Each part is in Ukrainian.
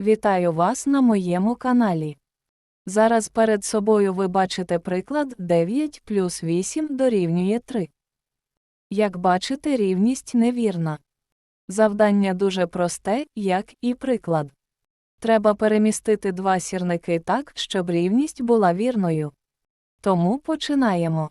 Вітаю вас на моєму каналі. Зараз перед собою ви бачите приклад 9 плюс 8 дорівнює 3. Як бачите, рівність невірна. Завдання дуже просте, як і приклад. Треба перемістити два сірники так, щоб рівність була вірною. Тому починаємо.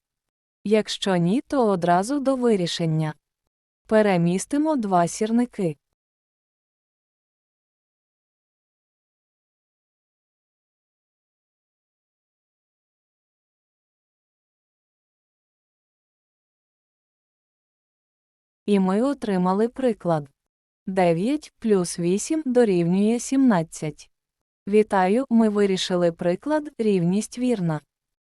Якщо ні, то одразу до вирішення. Перемістимо два сірники. І ми отримали приклад. 9 плюс 8 дорівнює 17. Вітаю, ми вирішили приклад рівність вірна.